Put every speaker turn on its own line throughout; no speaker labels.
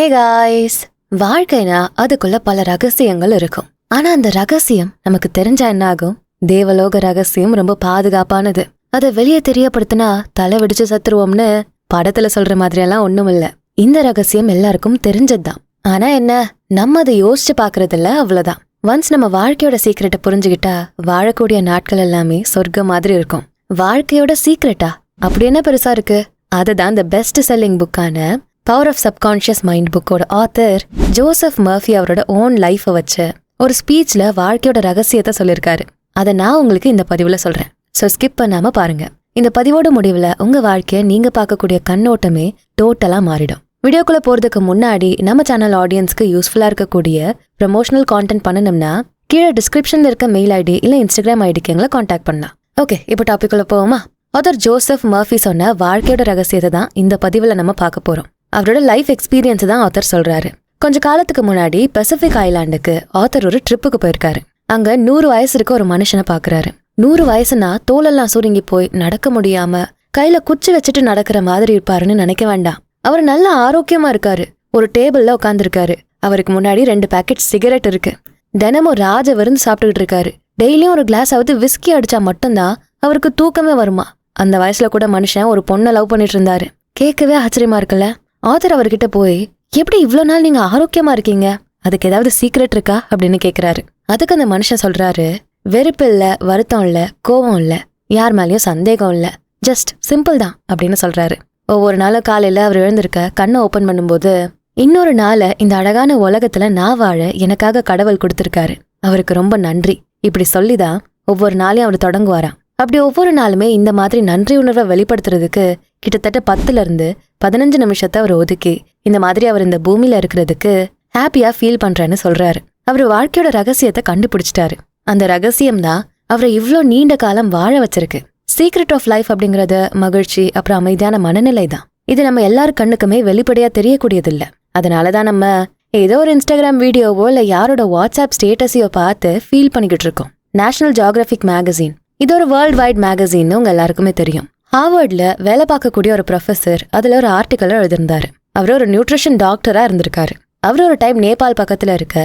Hey guys வாழ்க்கைனா அதுக்குள்ள பல ரகசியங்கள் இருக்கும். ஆனா அந்த ரகசியம் நமக்கு தெரிஞ்சா என்ன ஆகும் தேவலோக ரகசியம் ரொம்ப பாதுகாப்பானது. அதை வெளியே தெரியப்படுத்தினா தலை வெடிச்சு சத்துருவோம்னு படத்துல சொல்ற மாதிரியெல்லாம் ஒண்ணும் இல்ல இந்த ரகசியம் எல்லாருக்கும் தெரிஞ்சதுதான். ஆனா என்ன? நம்ம அதை யோசிச்சு பாக்குறதில்ல அவ்வளவுதான். ஒன்ஸ் நம்ம வாழ்க்கையோட சீக்கிரட்டை புரிஞ்சுக்கிட்டா வாழக்கூடிய நாட்கள் எல்லாமே சொர்க்கம் மாதிரி இருக்கும். வாழ்க்கையோட சீக்ரெட்டா அப்படி என்ன பெருசா இருக்கு? அதுதான் இந்த பெஸ்ட் செல்லிங் புக்கான பவர் ஆஃப் சப்கான்ஷியஸ் மைண்ட் புக்கோட ஆத்தர் ஜோசப் மர்ஃபி அவரோட ஓன் லைஃபை வச்சு ஒரு ஸ்பீச்ல வாழ்க்கையோட ரகசியத்தை சொல்லியிருக்காரு. அதை நான் உங்களுக்கு இந்த பதிவுல சொல்றேன். ஸோ ஸ்கிப் பண்ணாம பாருங்க. இந்த பதிவோட முடிவுல உங்க வாழ்க்கையை நீங்க பார்க்கக்கூடிய கண்ணோட்டமே டோட்டலா மாறிடும். வீடியோக்குள்ள போறதுக்கு முன்னாடி நம்ம சேனல் ஆடியன்ஸ்க்கு யூஸ்ஃபுல்லா இருக்கக்கூடிய ப்ரமோஷனல் கான்டென்ட் பண்ணணும்னா கீழே டிஸ்கிரிப்ஷன்ல இருக்க மெயில் ஐடி இல்ல இன்ஸ்டாகிராம் ஐடிக்கு எங்களை காண்டாக்ட் பண்ணலாம். ஓகே இப்போ டாபிக் போவோமா? ஆதர் ஜோசப் மர்ஃபி சொன்ன வாழ்க்கையோட ரகசியத்தை தான் இந்த பதிவுல நம்ம பார்க்க போறோம். அவரோட லைஃப் எக்ஸ்பீரியன்ஸ் தான் ஆத்தர் சொல்றாரு. கொஞ்ச காலத்துக்கு முன்னாடி பசிபிக் ஐலாண்டுக்கு ஆத்தர் ஒரு ட்ரிப்புக்கு போயிருக்காரு. அங்க நூறு வயசு இருக்க ஒரு மனுஷனை பாக்குறாரு. நூறு வயசுனா தோலெல்லாம் சுருங்கி போய் நடக்க முடியாம கையில குச்சி வச்சுட்டு நடக்கிற மாதிரி இருப்பாருன்னு நினைக்க வேண்டாம். அவர் நல்ல ஆரோக்கியமா இருக்காரு. ஒரு டேபிள்ல உட்காந்துருக்காரு அவருக்கு முன்னாடி ரெண்டு பேக்கெட் சிகரெட் இருக்கு. தினமும் ராஜ விருந்து சாப்பிட்டுக்கிட்டு இருக்காரு. டெய்லியும் ஒரு கிளாஸ் ஆவது விஸ்கி அடிச்சா மட்டும்தான் அவருக்கு தூக்கமே வருமா? அந்த வயசுல கூட மனுஷன் ஒரு பொண்ணை லவ் பண்ணிட்டு இருந்தாரு. கேட்கவே ஆச்சரியமா இருக்குல்ல? ஆத்தர் அவர்கிட்ட போய் எப்படி இவ்வளோ நாள் நீங்க ஆரோக்கியமா இருக்கீங்க? அதுக்கு ஏதாவது சீக்ரெட் இருக்கா? அப்படின்னு கேட்குறாரு அதுக்கு அந்த மனுஷன் சொல்றாரு வெறுப்பு இல்ல வருத்தம் இல்ல கோவம் இல்ல யார் மேலயும் சந்தேகம் இல்ல. ஜஸ்ட் சிம்பிள் தான் அப்படின்னு சொல்றாரு. ஒவ்வொரு நாளும் காலையில அவர் எழுந்திருக்க கண்ணை ஓபன் பண்ணும்போது இன்னொரு நாளை இந்த அழகான உலகத்துல நான் வாழ எனக்காக கடவுள் கொடுத்திருக்காரு. அவருக்கு ரொம்ப நன்றி. இப்படி சொல்லிதான் ஒவ்வொரு நாளையும் அவர் தொடங்குவாராம். அப்படி ஒவ்வொரு நாளுமே இந்த மாதிரி நன்றி உணர்வை வெளிப்படுத்துறதுக்கு கிட்டத்தட்ட பத்துல இருந்து பதினஞ்சு நிமிஷத்தை அவர் ஒதுக்கி இந்த மாதிரி அவர் இந்த பூமியில இருக்கிறதுக்கு ஹாப்பியா ஃபீல் பண்றேன்னு சொல்றாரு. அவர் வாழ்க்கையோட ரகசியத்தை கண்டுபிடிச்சிட்டாரு. அந்த ரகசியம் தான் அவரை இவ்வளோ நீண்ட காலம் வாழ வச்சிருக்கு. சீக்ரெட் ஆஃப் லைஃப் அப்படிங்கறது மகிழ்ச்சி அப்புறம் அமைதியான மனநிலை தான் இது நம்ம எல்லார் கண்ணுக்குமே வெளிப்படையா தெரியக்கூடியதில்ல. அதனாலதான் நம்ம ஏதோ ஒரு இன்ஸ்டாகிராம் வீடியோவோ இல்ல யாரோட வாட்ஸ்அப் ஸ்டேட்டஸையோ பார்த்து ஃபீல் பண்ணிக்கிட்டு இருக்கோம். நேஷனல் ஜியாகிரபிக் மேகசின் இது ஒரு வேர்ல்ட் வைட் மேகசின்னு உங்க எல்லாருக்குமே தெரியும். ஹார்வர்டில் வேலை பார்க்கக்கூடிய ஒரு ப்ரொஃபசர் அதில் ஒரு ஆர்டிக்கலை எழுதியிருந்தார். அவர் ஒரு நியூட்ரிஷன் டாக்டராக இருந்திருக்காரு. அவர் ஒரு டைம் நேபாள் பக்கத்தில் இருக்க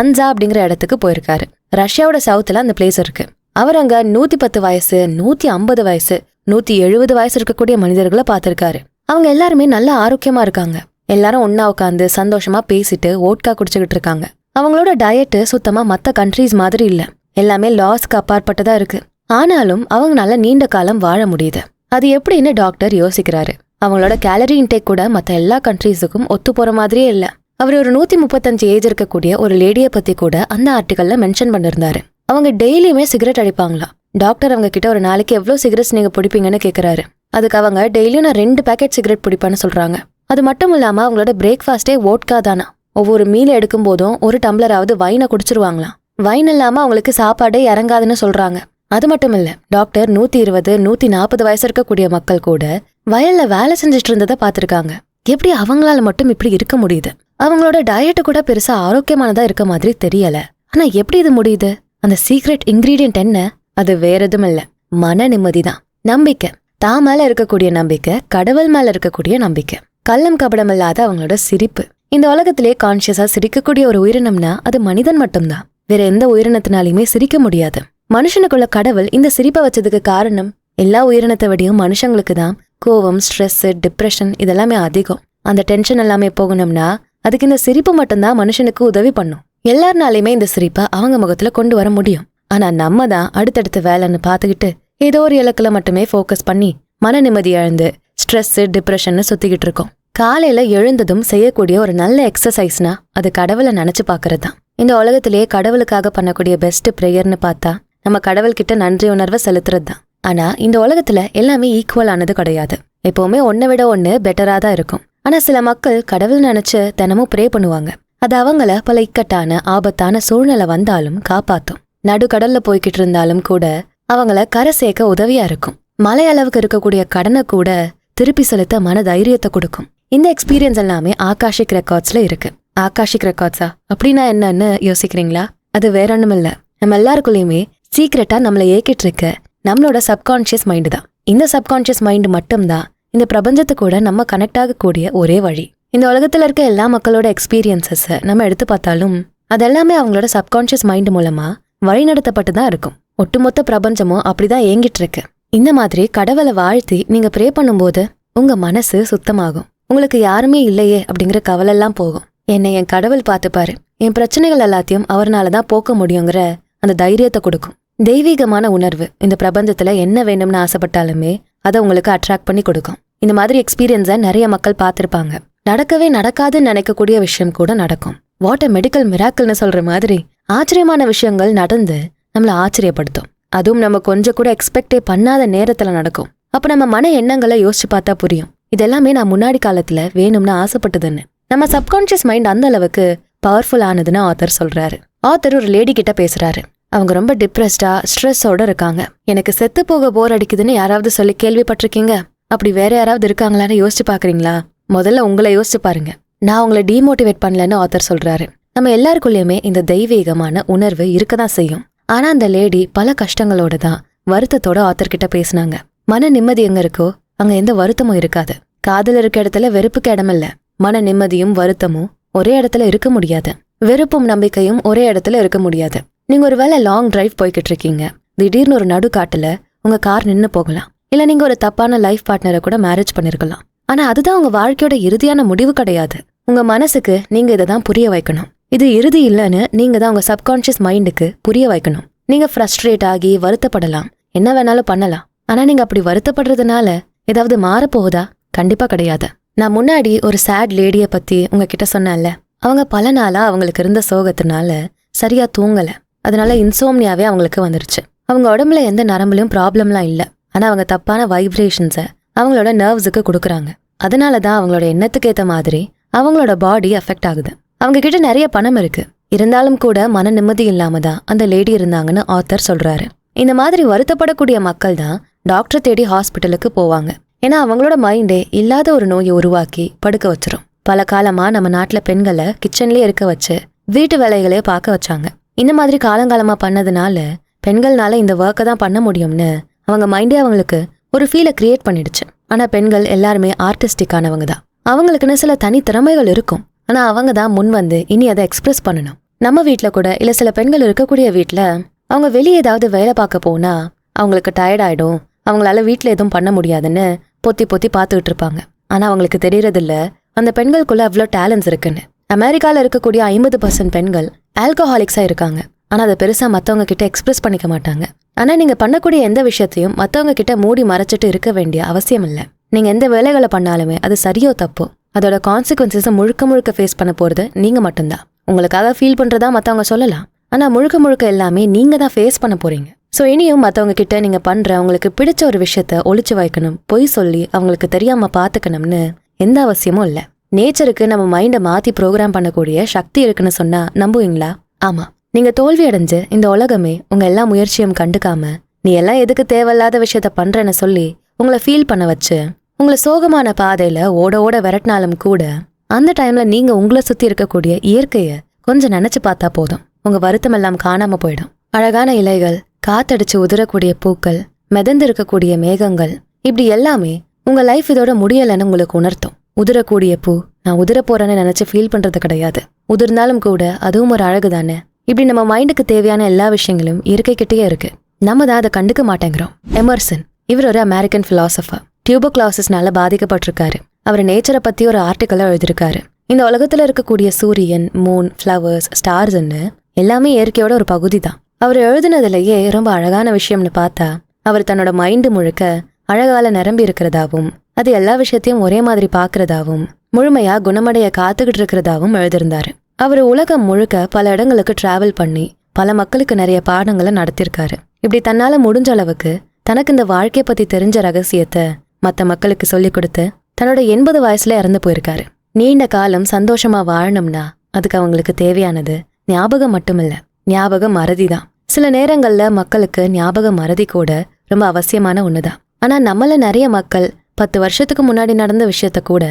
அன்சா அப்படிங்கிற இடத்துக்கு போயிருக்காரு. ரஷ்யாவோட சவுத்தில் அந்த பிளேஸ் இருக்கு. அவர் அங்கே நூற்றி பத்து வயசு நூற்றி ஐம்பது வயசு நூற்றி எழுபது வயசு இருக்கக்கூடிய மனிதர்களை பார்த்துருக்காரு. அவங்க எல்லாருமே நல்ல ஆரோக்கியமாக இருக்காங்க. எல்லாரும் ஒன்றா உட்காந்து சந்தோஷமாக பேசிட்டு ஓட்கா குடிச்சுக்கிட்டு இருக்காங்க. அவங்களோட டயட்டு சுத்தமாக மற்ற கண்ட்ரீஸ் மாதிரி இல்லை. எல்லாமே லாஸ்க்கு அப்பாற்பட்டதாக இருக்குது ஆனாலும் அவங்க நல்ல நீண்ட காலம் வாழ முடியுது. அது எப்படின்னு டாக்டர் யோசிக்கிறாரு. அவங்களோட கேலரி இன்டேக் கூட மற்ற எல்லா கண்ட்ரீஸுக்கும் ஒத்து போற மாதிரியே இல்ல. அவர் ஒரு நூத்தி முப்பத்தஞ்சு ஏஜ் இருக்கக்கூடிய ஒரு லேடியை பத்தி கூட அந்த ஆர்டிக்கல்ல மென்ஷன் பண்ணிருந்தாரு. அவங்க டெய்லியுமே சிகரெட் அடிப்பாங்களாம் டாக்டர் அவங்க கிட்ட ஒரு நாளைக்கு எவ்வளவு சிகரெட்ஸ் நீங்க பிடிப்பீங்கன்னு கேக்குறாரு. அதுக்கு அவங்க டெய்லியும் நான் ரெண்டு பேக்கெட் சிகரெட் பிடிப்பேன்னு சொல்றாங்க. அது மட்டும் இல்லாம அவங்களோட பிரேக்ஃபாஸ்டே ஓட்கா தானா? ஒவ்வொரு மீல் எடுக்கும் போதும் ஒரு டம்ளராவது வைனை குடிச்சிருவாங்களாம் வைன் இல்லாம அவங்களுக்கு சாப்பாடே இறங்காதுன்னு சொல்றாங்க. அது மட்டும் இல்ல டாக்டர் நூத்தி இருபது நூத்தி நாற்பது வயசு இருக்கக்கூடிய மக்கள் கூட வயல்ல வேலை செஞ்சுட்டு இருந்ததை பார்த்திருக்காங்க. எப்படி அவங்களால மட்டும் இப்படி இருக்க முடியுது? அவங்களோட டயட் கூட பெருசா ஆரோக்கியமானதா இருக்க மாதிரி தெரியல. ஆனா எப்படி இது முடியுது? அந்த சீக்ரெட் இன்கிரீடியன்ட் என்ன? அது வேற எதுவும் இல்ல. மன நிம்மதிதான். நம்பிக்கை. தான் மேல இருக்கக்கூடிய நம்பிக்கை கடவுள் மேல இருக்கக்கூடிய நம்பிக்கை. கள்ளம் கபடம் இல்லாத அவங்களோட சிரிப்பு. இந்த உலகத்திலே கான்சியஸா சிரிக்கக்கூடிய ஒரு உயிரினம்னா அது மனிதன் மட்டும்தான். வேற எந்த உயிரினத்தினாலையுமே சிரிக்க முடியாது. மனுஷனுக்குள்ள கடவுள் இந்த சிரிப்பை வச்சதுக்கு காரணம் எல்லா உயிரினத்தை விடையும் மனுஷங்களுக்கு தான். கோவம் ஸ்ட்ரெஸ் டிப்ரெஷன் இதெல்லாமே அதிகம். அந்த டென்ஷன் எல்லாமே போகணும்னா அதுக்கு இந்த சிரிப்பு மட்டும்தான் மனுஷனுக்கு உதவி பண்ணும். எல்லாருனாலையுமே இந்த சிரிப்பை அவங்க முகத்துல கொண்டு வர முடியும். ஆனா நம்ம தான் அடுத்தடுத்த வேலைன்னு பார்த்துக்கிட்டு ஏதோ ஒரு இலக்குல மட்டுமே ஃபோக்கஸ் பண்ணி மன நிம்மதி இழந்து ஸ்ட்ரெஸ் டிப்ரெஷன்னு சுத்திக்கிட்டு இருக்கோம். காலையில எழுந்ததும் செய்யக்கூடிய ஒரு நல்ல எக்ஸசைஸ்னா அது கடவுளை நினைச்சு பாக்குறது தான். இந்த உலகத்திலேயே கடவுளுக்காக பண்ணக்கூடிய பெஸ்ட் ப்ரேயர்னு பார்த்தா நம்ம கடவுள்கிட்ட நன்றி உணர்வை செலுத்துறது தான் ஆனா இந்த உலகத்துல எல்லாமே ஈக்குவல் ஆனது கிடையாது. எப்பவுமே ஒன்னை விட ஒண்ணு பெட்டரா தான் இருக்கும். ஆனா சில மக்கள் கடவுள் நினைச்சு தினமும் ப்ரே பண்ணுவாங்க. அது அவங்கள பல இக்கட்டான ஆபத்தான சூழ்நிலை வந்தாலும் காப்பாத்தும். நடுக்கடல்ல போய்கிட்டு இருந்தாலும் கூட அவங்கள கரை சேர்க்க உதவியா இருக்கும். மலை அளவுக்கு இருக்கக்கூடிய கடனை கூட திருப்பி செலுத்த மன தைரியத்தை கொடுக்கும். இந்த எக்ஸ்பீரியன்ஸ் எல்லாமே ஆகாஷிக் ரெக்கார்ட்ஸ்ல இருக்கு. ஆகாஷிக் ரெக்கார்ட்ஸா அப்படின்னா என்னன்னு யோசிக்கிறீங்களா? அது வேற ஒண்ணும் இல்ல நம்ம எல்லாருக்குள்ளயுமே சீக்கிரட்டா நம்மளை ஏக்கிட்டு இருக்க நம்மளோட சப்கான்ஷியஸ் மைண்டு தான். இந்த சப்கான்ஷியஸ் மைண்டு மட்டும்தான் இந்த பிரபஞ்சத்து கூட நம்ம கனெக்ட் ஆகக்கூடிய ஒரே வழி. இந்த உலகத்துல இருக்க எல்லா மக்களோட எக்ஸ்பீரியன்சஸை நம்ம எடுத்து பார்த்தாலும் அதெல்லாமே அவங்களோட சப்கான்ஷியஸ் மைண்ட் மூலமா வழிநடத்தப்பட்டு தான் இருக்கும். ஒட்டுமொத்த பிரபஞ்சமும் அப்படிதான் ஏங்கிட்டு இருக்கு இந்த மாதிரி கடவுளை வாழ்த்தி நீங்க ப்ரே பண்ணும்போது உங்க மனசு சுத்தமாகும். உங்களுக்கு யாருமே இல்லையே அப்படிங்கிற கவலை எல்லாம் போகும். என்னை என் கடவுள் பார்த்துப்பாரு. என் பிரச்சனைகள் எல்லாத்தையும் அவர்னால தான் போக்க முடியுங்கிற அந்த தைரியத்தை கொடுக்கும். தெய்வீகமான உணர்வு. இந்த பிரபந்தத்தில் என்ன வேணும்னு ஆசைப்பட்டாலுமே அதை உங்களுக்கு அட்ராக்ட் பண்ணி கொடுக்கும். இந்த மாதிரி எக்ஸ்பீரியன்ஸை நிறைய மக்கள் பார்த்துருப்பாங்க. நடக்கவே நடக்காதுன்னு நினைக்கக்கூடிய விஷயம் கூட நடக்கும். வாட் மெடிக்கல் மிராக்கல்னு சொல்ற மாதிரி ஆச்சரியமான விஷயங்கள் நடந்து நம்மளை ஆச்சரியப்படுத்தும். அதுவும் நம்ம கொஞ்சம் கூட எக்ஸ்பெக்டே பண்ணாத நேரத்துல நடக்கும். அப்ப நம்ம மன எண்ணங்களை யோசிச்சு பார்த்தா புரியும். இதெல்லாமே நான் முன்னாடி காலத்துல வேணும்னு ஆசைப்பட்டதுன்னு. நம்ம சப்கான்ஷியஸ் மைண்ட் அந்த அளவுக்கு பவர்ஃபுல் ஆனதுன்னு ஆத்தர் சொல்றாரு. ஆத்தர் ஒரு லேடி கிட்ட பேசுறாரு. அவங்க ரொம்ப டிப்ரெஸ்டா ஸ்ட்ரெஸ்ஸோட இருக்காங்க. எனக்கு செத்து போக போர் அடிக்குதுன்னு யாராவது சொல்லி கேள்விப்பட்டிருக்கீங்க? அப்படி வேற யாராவது இருக்காங்களான்னு யோசிச்சு பாக்குறீங்களா முதல்ல உங்களை யோசிச்சு பாருங்க. நான் உங்களை டீமோட்டிவேட் பண்ணலன்னு ஆத்தர் சொல்றாரு. நம்ம எல்லாருக்குள்ளயுமே இந்த தெய்வீகமான உணர்வு இருக்கதான் செய்யும். ஆனா அந்த லேடி பல கஷ்டங்களோட தான் வருத்தத்தோட ஆத்தர் கிட்ட பேசுனாங்க. மன நிம்மதி எங்க இருக்கோ அங்க எந்த வருத்தமும் இருக்காது. காதல் இருக்க இடத்துல வெறுப்புக்கு இடமில்ல மன நிம்மதியும் வருத்தமும் ஒரே இடத்துல இருக்க முடியாது. வெறுப்பும் நம்பிக்கையும் ஒரே இடத்துல இருக்க முடியாது. நீங்க ஒருவேளை லாங் டிரைவ் போய்கிட்டு இருக்கீங்க திடீர்னு ஒரு நடுக்காட்டுல உங்க கார் நின்னு போகலாம். இல்ல நீங்க ஒரு தப்பான லைஃப் பார்ட்னரை கூட மேரேஜ் பண்ணிருக்கலாம். ஆனா அதுதான் உங்க வாழ்க்கையோட இறுதியான முடிவு கிடையாது. உங்க மனசுக்கு நீங்க இதை தான் புரிய வைக்கணும். இது இறுதி இல்லைன்னு நீங்க தான் உங்க சப்கான்ஷியஸ் மைண்டுக்கு புரிய வைக்கணும். நீங்க ஃப்ரஸ்ட்ரேட் ஆகி வருத்தப்படலாம். என்ன வேணாலும் பண்ணலாம். ஆனா நீங்க அப்படி வருத்தப்படுறதுனால ஏதாவது மாறப்போகுதா? கண்டிப்பா கிடையாது. நான் முன்னாடி ஒரு சேட் லேடியை பத்தி உங்ககிட்ட சொன்னேன்ல. அவங்க பல நாளா அவங்களுக்கு இருந்த சோகத்தினால சரியா தூங்கலை. அதனால இன்சோம்னியாவே அவங்களுக்கு வந்துருச்சு. அவங்க உடம்புல எந்த நரம்புலையும் ப்ராப்ளம்லாம் இல்லை. ஆனால் அவங்க தப்பான வைப்ரேஷன்ஸை அவங்களோட நர்வ்ஸுக்கு கொடுக்குறாங்க. அதனால தான் அவங்களோட எண்ணத்துக்கு ஏற்ற மாதிரி அவங்களோட பாடி அஃபெக்ட் ஆகுது. அவங்க கிட்ட நிறைய பணம் இருக்கு. இருந்தாலும் கூட மன நிம்மதி இல்லாம தான் அந்த லேடி இருந்தாங்கன்னு ஆத்தர் சொல்றாரு. இந்த மாதிரி வருத்தப்படக்கூடிய மக்கள் தான் டாக்டர் தேடி ஹாஸ்பிட்டலுக்கு போவாங்க. ஏன்னா அவங்களோட மைண்டே இல்லாத ஒரு நோயை உருவாக்கி படுக்க வச்சிரும். பல காலமா நம்ம நாட்டுல பெண்களை கிச்சன்லயே இருக்க வச்சு வீட்டு வேலைகளே பார்க்க வச்சாங்க. இந்த மாதிரி காலங்காலமாக பண்ணதுனால பெண்கள்னால இந்த ஒர்க்கை தான் பண்ண முடியும்னு அவங்க மைண்டே அவங்களுக்கு ஒரு ஃபீலை கிரியேட் பண்ணிடுச்சு. ஆனால் பெண்கள் எல்லாருமே ஆர்டிஸ்டிக்கானவங்க தான். அவங்களுக்குன்னு சில தனி திறமைகள் இருக்கும். ஆனால் அவங்க தான் முன் வந்து இனி அதை எக்ஸ்பிரஸ் பண்ணணும். நம்ம வீட்டில் கூட இல்லை சில பெண்கள் இருக்கக்கூடிய வீட்டில் அவங்க வெளியே ஏதாவது வேலை பார்க்க போனால் அவங்களுக்கு டயர்ட் ஆகிடும் அவங்களால வீட்டில் எதுவும் பண்ண முடியாதுன்னு பொத்தி பொத்தி பார்த்துக்கிட்டு இருப்பாங்க. ஆனால் அவங்களுக்கு தெரியறதில்ல அந்த பெண்களுக்குள்ள அவ்வளோ டேலண்ட்ஸ் இருக்குன்னு. அமெரிக்காவில் இருக்கக்கூடிய ஐம்பது பர்சன்ட் பெண்கள் ஆல்கஹாலிக்ஸாக இருக்காங்க. ஆனால் அதை பெருசாக மற்றவங்க கிட்ட எக்ஸ்பிரஸ் பண்ணிக்க மாட்டாங்க. ஆனால் நீங்கள் பண்ணக்கூடிய எந்த விஷயத்தையும் மற்றவங்க கிட்ட மூடி மறைச்சிட்டு இருக்க வேண்டிய அவசியம் இல்லை. நீங்கள் எந்த வேலைகளை பண்ணாலுமே அது சரியோ தப்போ அதோட கான்சிக்வன்சஸை முழுக்க முழுக்க ஃபேஸ் பண்ண போகிறது நீங்கள் மட்டும்தான். உங்களுக்காக ஃபீல் பண்ணுறதா மற்றவங்க சொல்லலாம். ஆனால் முழுக்க முழுக்க எல்லாமே நீங்கள் தான் ஃபேஸ் பண்ண போகிறீங்க ஸோ இனியும் மற்றவங்க கிட்ட நீங்கள் பண்ணுற உங்களுக்கு பிடிச்ச ஒரு விஷயத்த ஒழிச்சு வைக்கணும் பொய் சொல்லி அவங்களுக்கு தெரியாமல் பார்த்துக்கணும்னு எந்த அவசியமும் இல்லை. நேச்சருக்கு நம்ம மைண்டை மாத்தி ப்ரோக்ராம் பண்ணக்கூடிய சக்தி இருக்குன்னு சொன்னா நம்புவீங்களா? ஆமா. நீங்க தோல்வி அடைஞ்சு இந்த உலகமே உங்க எல்லா முயற்சியும் கண்டுக்காம நீ எல்லாம் எதுக்கு தேவையில்லாத விஷயத்த பண்றேன்னு சொல்லி உங்களை ஃபீல் பண்ண வச்சு உங்களை சோகமான பாதையில ஓட ஓட விரட்டினாலும் கூட அந்த டைம்ல நீங்க உங்களை சுத்தி இருக்கக்கூடிய இயற்கைய கொஞ்சம் நினைச்சு பார்த்தா போதும். உங்க வருத்தம் எல்லாம் காணாம போயிடும். அழகான இலைகள் காத்தடிச்சு உதிரக்கூடிய பூக்கள் மிதந்து இருக்கக்கூடிய மேகங்கள் இப்படி எல்லாமே உங்க லைஃப் இதோட முடியலைன்னு உங்களுக்கு உணர்த்தும். உதிரக்கூடிய பூ. நான் உதிர போறேன்னு நினைச்சு ஃபீல் பண்றது கிடையாது. உதிர்ந்தாலும் கூட அதுவும் ஒரு அழகு தானே. இப்படி நம்ம மைண்டுக்கு தேவையான எல்லா விஷயங்களும் இயற்கைக்கிட்டேயே இருக்கு. நம்ம தான் அதை கண்டுக்க மாட்டேங்கிறோம். எமர்சன் இவர் ஒரு அமெரிக்கன் பிலாசபர் டியூபோக்ளாசிஸ்னால பாதிக்கப்பட்டிருக்காரு. அவர் நேச்சரை பத்தி ஒரு ஆர்டிக்கலை எழுதியிருக்காரு. இந்த உலகத்துல இருக்கக்கூடிய சூரியன் மூன் ஃப்ளவர்ஸ் ஸ்டார்ஸ்ன்னு எல்லாமே இயற்கையோட ஒரு பகுதி தான். அவர் எழுதுனதுலயே ரொம்ப அழகான விஷயம்னு பார்த்தா அவர் தன்னோட மைண்டு முழுக்க அழகால நிரம்பி இருக்கிறதாவும் அது எல்லா விஷயத்தையும் ஒரே மாதிரி பார்க்கறதாவும் முழுமையா குணமடைய காத்துக்கிட்டு இருக்கிறதாவும் எழுதியிருந்தாரு. அவர் உலகம் முழுக்க பல இடங்களுக்கு டிராவல் பண்ணி பல மக்களுக்கு நிறைய பாடங்களை நடத்தியிருக்காரு. இப்படி தன்னால முடிஞ்ச அளவுக்கு தனக்கு இந்த வாழ்க்கையை பத்தி தெரிஞ்ச ரகசியத்தை மற்ற மக்களுக்கு சொல்லிக் கொடுத்து தன்னோட எண்பது வயசுல இறந்து போயிருக்காரு. நீண்ட காலம் சந்தோஷமா வாழணும்னா அதுக்கு அவங்களுக்கு தேவையானது ஞாபகம் மட்டுமில்ல. ஞாபக மறதி தான் சில நேரங்கள்ல மக்களுக்கு ஞாபக மறதி கூட ரொம்ப அவசியமான ஒண்ணுதான். ஆனா நம்மள நிறைய மக்கள் பத்து வருஷத்துக்கு முன்னாடி நடந்த விஷயத்த கூட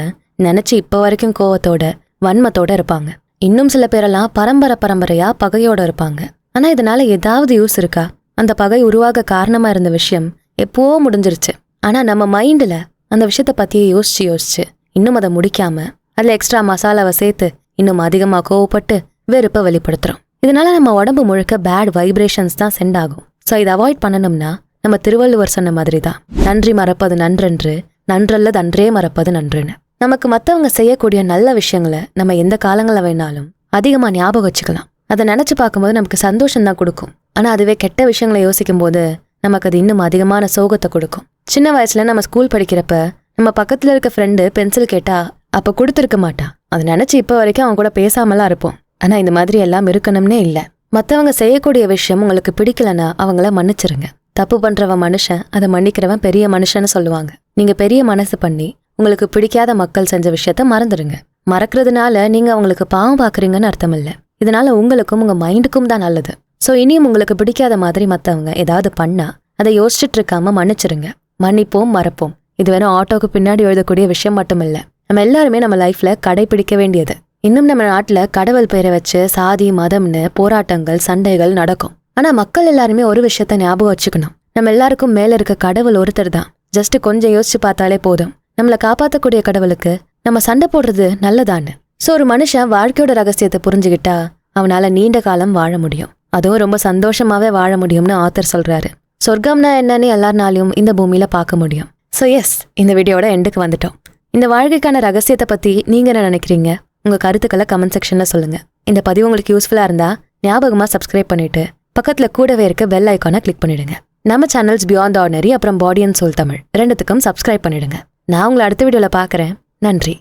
நினைச்சு இப்போ வரைக்கும் கோவத்தோட வன்மத்தோட இருப்பாங்க. இன்னும் சில பேரெல்லாம் பரம்பரை பரம்பரையா பகையோட இருப்பாங்க. ஆனா இதனால ஏதாவது யூஸ் இருக்கா? அந்த பகை உருவாக காரணமா இருந்த விஷயம் எப்போவோ முடிஞ்சிருச்சு. ஆனா நம்ம மைண்ட்ல அந்த விஷயத்த பத்தியே யோசிச்சு யோசிச்சு இன்னும் அதை முடிக்காம அதுல எக்ஸ்ட்ரா மசாலாவை சேர்த்து இன்னும் அதிகமா கோவப்பட்டு வெறுப்பை வெளிப்படுத்துறோம். இதனால நம்ம உடம்பு முழுக்க பேட் வைப்ரேஷன்ஸ் தான் சென்ட் ஆகும். ஸோ இதை அவாய்ட் பண்ணணும்னா நம்ம திருவள்ளுவர் சொன்ன மாதிரி தான் நன்றி மறப்பது நன்றென்று நன்றல்லது அன்றே மறப்பது நன்றுன்னு நமக்கு மற்றவங்க செய்யக்கூடிய நல்ல விஷயங்களை நம்ம எந்த காலங்களில் வேணாலும் அதிகமாக ஞாபகம் வச்சுக்கலாம். அதை நினச்சி பார்க்கும்போது நமக்கு சந்தோஷம் தான் கொடுக்கும். ஆனால் அதுவே கெட்ட விஷயங்களை யோசிக்கும் போது நமக்கு அது இன்னும் அதிகமான சோகத்தை கொடுக்கும். சின்ன வயசுல நம்ம ஸ்கூல் படிக்கிறப்ப நம்ம பக்கத்தில் இருக்க ஃப்ரெண்டு பென்சில் கேட்டால் அப்போ கொடுத்துருக்க மாட்டான் அதை நினச்சி இப்போ வரைக்கும் அவங்க கூட பேசாமலாம் இருப்போம். ஆனால் இந்த மாதிரி எல்லாம் இருக்கணும்னே இல்லை. மற்றவங்க செய்யக்கூடிய விஷயம் உங்களுக்கு பிடிக்கலன்னா அவங்கள மன்னிச்சிருங்க. தப்பு பண்ணுறவன் மனுஷன் அதை மன்னிக்கிறவன் பெரிய மனுஷன்னு சொல்லுவாங்க. நீங்க பெரிய மனசு பண்ணி உங்களுக்கு பிடிக்காத மக்கள் செஞ்ச விஷயத்த மறந்துடுங்க மறக்கிறதுனால நீங்க அவங்களுக்கு பாவம் பாக்குறீங்கன்னு அர்த்தம் இல்ல இதனால உங்களுக்கும் உங்க மைண்டுக்கும் தான் நல்லது. சோ இனியும் உங்களுக்கு பிடிக்காத மாதிரி மத்தவங்க ஏதாவது பண்ணா அதை யோசிச்சுட்டு இருக்காம மன்னிச்சிருங்க. மன்னிப்போம் மறப்போம். இது வெறும் ஆட்டோக்கு பின்னாடி எழுதக்கூடிய விஷயம் மட்டும் இல்ல நம்ம எல்லாருமே நம்ம லைஃப்ல கடைபிடிக்க வேண்டியது. இன்னும் நம்ம நாட்டில் கடவுள் பெயரை வச்சு சாதி மதம்னு போராட்டங்கள் சண்டைகள் நடக்கும். ஆனா மக்கள் எல்லாருமே ஒரு விஷயத்த ஞாபகம் வச்சுக்கணும். நம்ம எல்லாருக்கும் மேல இருக்க கடவுள் ஒருத்தர் தான். ஜஸ்ட் கொஞ்சம் யோசிச்சு பார்த்தாலே போதும். நம்மளை காப்பாற்றக்கூடிய கடவுளுக்கு நம்ம சண்டை போடுறது நல்லதான்னு. ஸோ ஒரு மனுஷன் வாழ்க்கையோட ரகசியத்தை புரிஞ்சுக்கிட்டா அவனால நீண்ட காலம் வாழ முடியும். அதுவும் ரொம்ப சந்தோஷமாவே வாழ முடியும்னு ஆத்தர் சொல்றாரு. சொர்க்கம்னா என்னன்னு எல்லாருனாலையும் இந்த பூமியில பார்க்க முடியும். ஸோ எஸ் இந்த வீடியோட எண்டுக்கு வந்துட்டோம். இந்த வாழ்க்கைக்கான ரகசியத்தை பத்தி நீங்க என்ன நினைக்கிறீங்க? உங்க கருத்துக்களை கமெண்ட் செக்ஷன்ல சொல்லுங்க. இந்த பதிவு உங்களுக்கு யூஸ்ஃபுல்லா இருந்தா ஞாபகமா சப்ஸ்கிரைப் பண்ணிட்டு பக்கத்துல கூடவே இருக்க பெல் ஐக்கானை கிளிக் பண்ணிடுங்க. நம்ம சேனல்ஸ் பியாண்ட் ஆர்டினரி அப்புறம் பாடி அண்ட் சோல் தமிழ். ரெண்டுத்துக்கும் சப்ஸ்கிரைப் பண்ணிடுங்க. நான் உங்களை அடுத்த வீடியோவில் பார்க்குறேன். நன்றி.